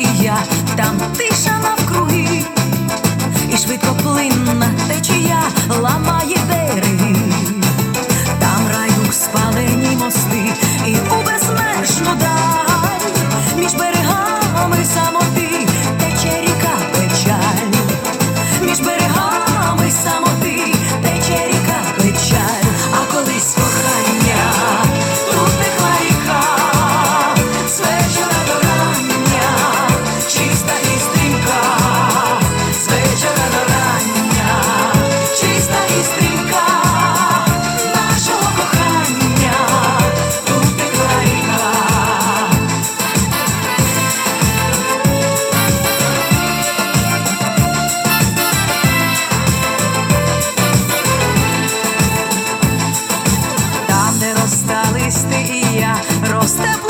і я, там тиша навкруги, і швидко швидкоплинна течія ламає де. Їсти і я росте плаку.